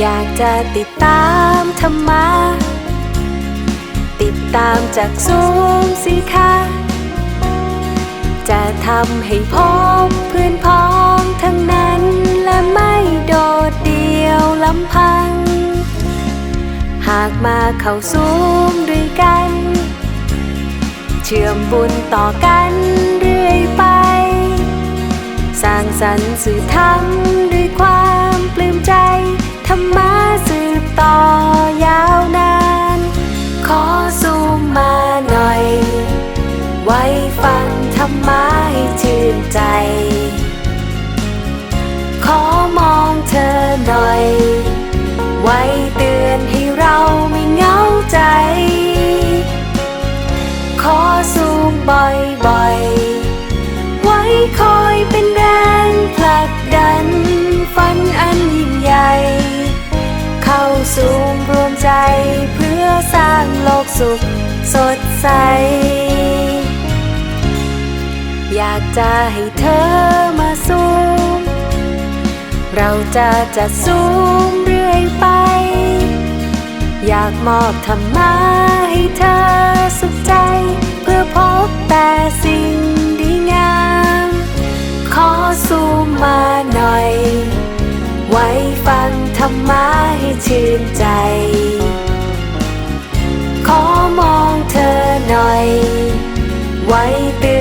อยากจะติดตามธรรมะ ติดตามจากซูมสิคะจะทำให้พบเพื่อนพ้องทั้งนั้นและไม่โดดเดี่ยวลำพัง หากมาเข้าซูมด้วยกัน เชื่อมบุญต่อกันเรื่อยไป สร้างสรรค์สื่อธร ไว้ฟังธรรมะให้ชื่นใจ ขอมองเธอหน่อย ไว้เตือนให้เราไม่เหงาใจ ขอซูมบ่อยๆ ไว้คอยเป็นแรงผลักดัน ฝันอันยิ่งใหญ่ เข้าสู่รวมใจเพื่อสร้างโลกสุขสดใสากจะให้เธอมาซูม เราจะจัดซูมเรื่อยไป อยากมอบธรรมะให้เธอสุขใจ เพื่อพบแต่สิ่งดีงาม ขอซูมมาหน่อย ไว้ฟังธรรมะให้ชื่นใจ ขอมองเธอหน่อย ไว้เตื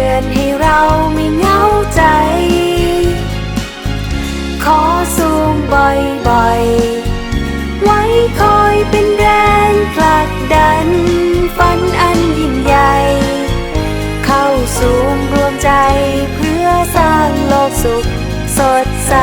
อย ไว้คอยเป็นแรงผลักดัน ฝันอันยิ่งใหญ่ เข้าสู่รวมใจเพื่อสร้างโลกสุขสดใส